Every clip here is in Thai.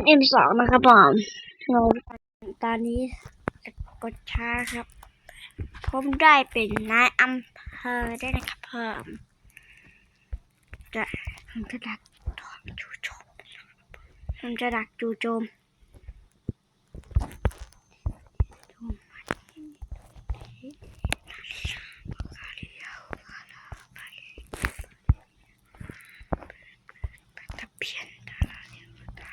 MM สองนะครับผมเราตอนนี้กดช้าครับ ผมได้เป็นนายอำเภอได้นะครับผมจะผมจะดักจูโจมผมจะดักจูโจมตะเพียนดาราเดียวดา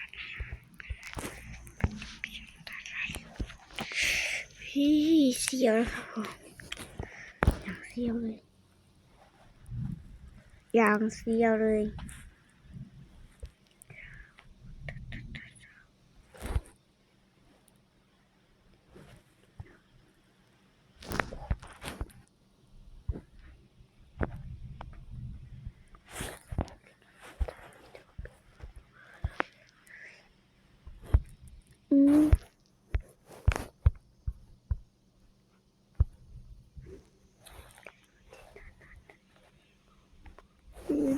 รา พี่เสียวครับผมอย่างเสียวเลยอย่างเสียวเลย อืม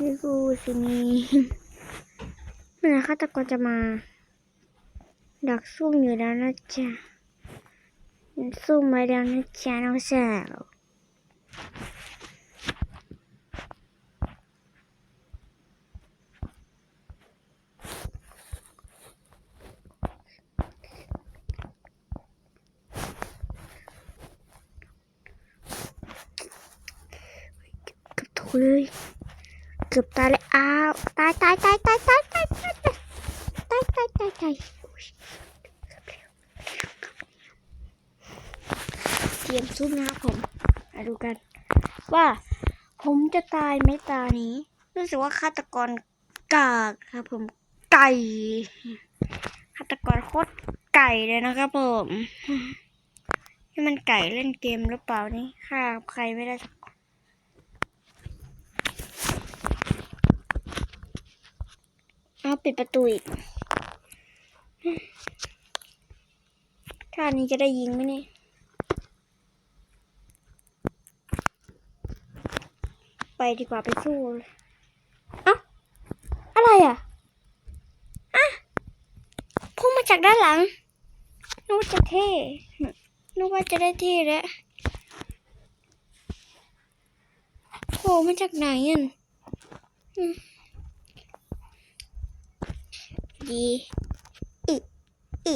อยู่ที่กูสิมีเมื่อไหร่ฆาตกรจะมา ดักซุ่มอยู่แล้วนะจ๊ะซุ่มไว้แล้วนะจ๊ะน้องสาวเลย กือบตายเลยอ้าวตายตายตายตายตายตายตายตายตายตายตายตายเตรียมซุ่มนะครับผมมาดูกัน ว่าผมจะตายไหมตานี้รู้สึกว่าฆาตกรกากครับผมไก่ฆาตกรโคตรไก่เลยนะครับผมนี่มันไก่เล่นเกมหรือเปล่านี่ฆ่าใครไม่ได้สัก คนเอาปิดประตูอีกท่านี้จะได้ยิงไหมเนี่ยไปดีกว่าไปสู้เลยเอ้าอะไรอะอะพุ่งมาจากด้านหลังนึกว่าจะเท่นึกว่าจะได้เท่แล้วโผล่มาจากไหนอะอืม ดีอึอึ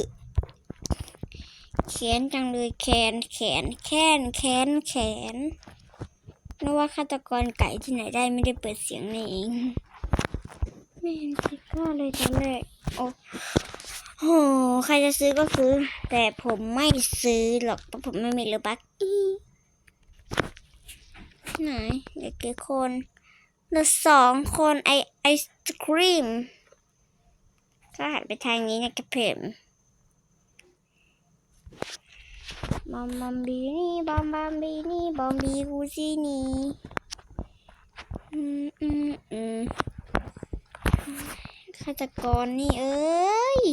แขนจังเลยแขนแขนแขนแขนแขนนึกว่าฆาตกรไก่ที่ไหนได้ไม่ได้เปิดเสียงนี่เองไม่เห็นคิดว่าเลยตอนแรกโอ้โหใครจะซื้อก็ซื้อ แต่ผมไม่ซื้อหรอกเพราะผมไม่มีเรือบักอีไหนเด็กกี่คนเหลือสองคนไอไอศครีม ก็หันไปทางนี้นะครับเผมบอมบอมบีนี่บอมบอมบีนี่บอมบีกูซี่นี่อืมอืมอืมฆาตกรนี่เอ้ย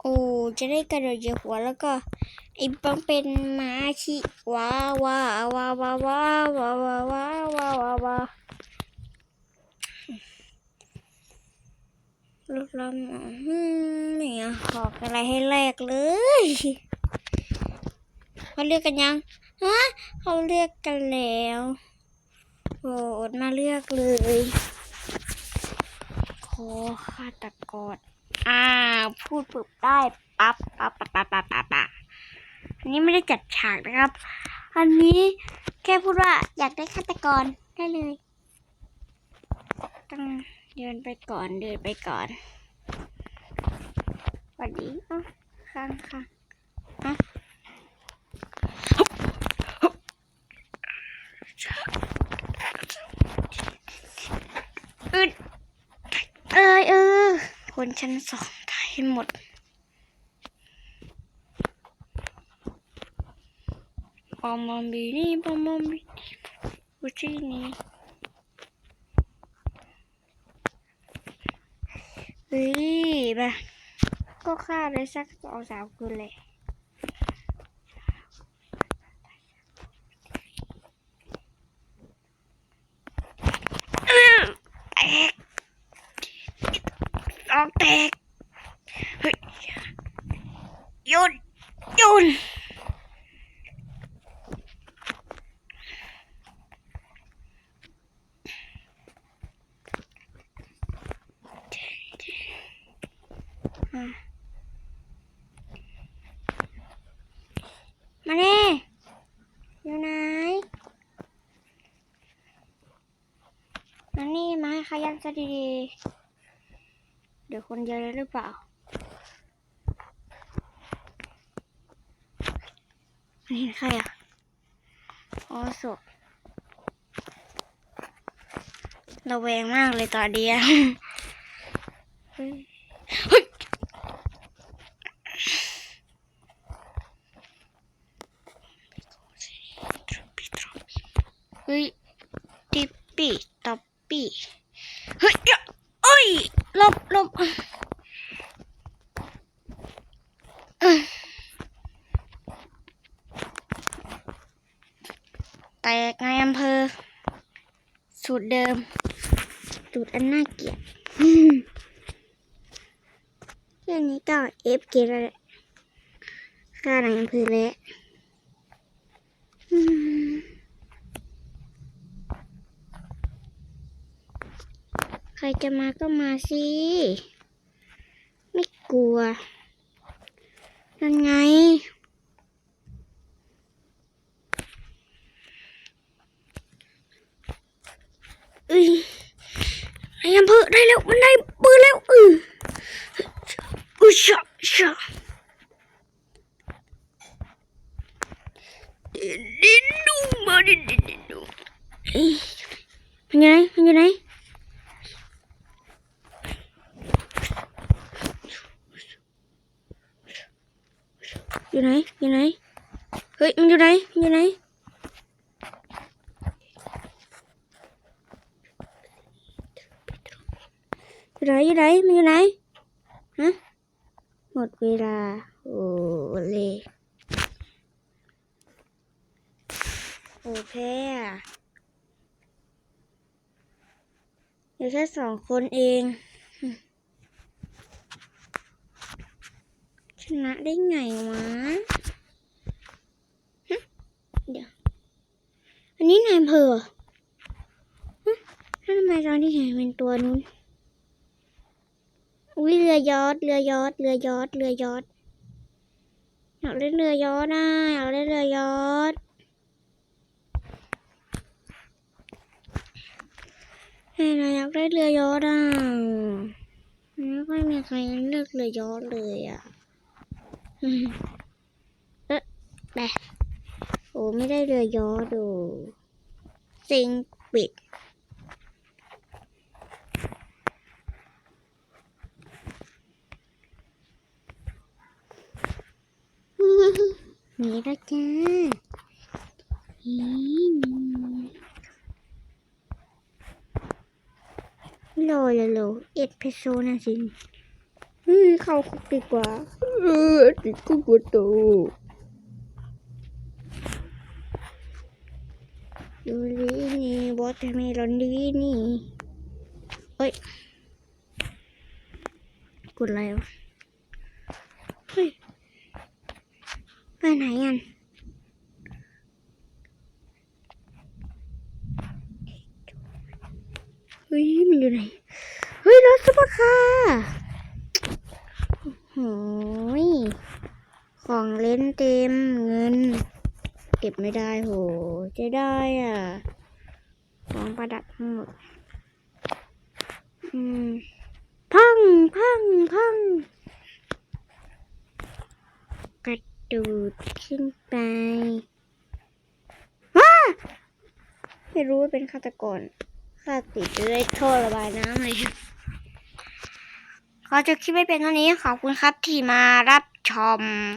โอ้จะได้กระโดดเหยียบหัวแล้วก็ไอ้บังเป็นมาชิว้าว้าว้าว้าว้าว้าว้าว้าว้าว้าว้า ลูกลำอืมเนี่ยขอกอะไรให้แลกเลยเขาเลือกกันยังฮะเขาเลือกกันแล้วโอ้อดมาเลือกเลยขอฆาตกรอ่า พูดปุบได้ปั๊บปั๊บปั๊บปั๊บปั๊บปั๊บปับอันนี้ไม่ได้จัดฉากนะครับ อันนี้แค่พูดว่าอยากได้ฆาตกรได้เลยต้ง เดินไปก่อนเดินไปก่อนสวัสดีอะข้างข้างอะอึดเอ้ยเออคนชั้นสองตายหมดบอมบอมบีนี่บอมบอมบีนี่บูชีนี่ เฮ้ยมาก็ฆ่าได้สักสองสามคืนเลยอื้อแตกอกแตกเฮ้ยหยุดหยุดอะมาเน่อยู่ไหนมานี่มาให้ขยัน ซะดีๆ เดี๋ยวคนเยอะหรือเปล่านนี้ใครอะอ๋อศพระแวงมากเลยตอนเดียวเฮ้ยเฮ้ยเฮ้ยติปปี้ตับปี้ เฮ้ยเอ้ยลบลบเอ้ยแตกในอำเภอ สูตรเดิม สูตรอันน่าเกลียดแค่นี้ก็เอฟเกล้วแหละค่าในอำเภอแล้วอืม ใครจะมาก็มาสิ ไม่กลัว นั่นไงเอ้ยไอ้อำเภอได้แล้ว มันได้ปืนแล้วเอออุยชะชะดินดูมาดินดินดินดูเอ้ยมันอยู่ไหนมันอยู่ไหนอยู่ไหนอยู่ไหนเฮ้ยมันอยู่ไหนมันอยู่ไหน อยู่ไหนอยู่ไหนมันอยู่ไหนฮะหมดเวลา โอ้เลยโอ้แพ้อะเหลือแค่สองคนเอง ชนะได้ไงวะเดี๋ยว อันนี้นายเภอเหรอทำไมตอนที่เห็นเป็นตัวนู้น อุ้ยเรือยอดเรือยอดเรือยอดเรือยอดอยากเล่นเรือยอดนะอยากเล่นเรือยอดเฮ้ยนะอยากเล่นเรือยอดอะไม่ค่อยมีใครเลือกเรือยอดเลยอะเอ๊ะแบะโอ้ไม่ได้เรือยอดดูสิงปิด ห นีแล้วจ้าอีโลโลโลเอ็ดเพโซนะสิเฮ้ยเข้าคุกดีกว่าเออติดคุกประตูดูดีนี่บอสทำไมร้อนดีนี่เอ้ยกดอะไรวะ เฮ้ย ไปไหนกันเฮ้ยมันอยู่ไหน เฮ้ยรถซุปเปอร์คาร์โอ้ยของเล่นเต็มเงิน เก็บไม่ได้โหจะได้อะของประดับทั้งหมด อืม พังพังพัง กระ ดูดขึ้นไปว้าไม่รู้ว่าเป็นฆาตกรฆ่าติดด้วยท่อระบายน้ำเลยขอจะคลิปไม่เป็นเท่านี้ขอบคุณครับที่มารับชม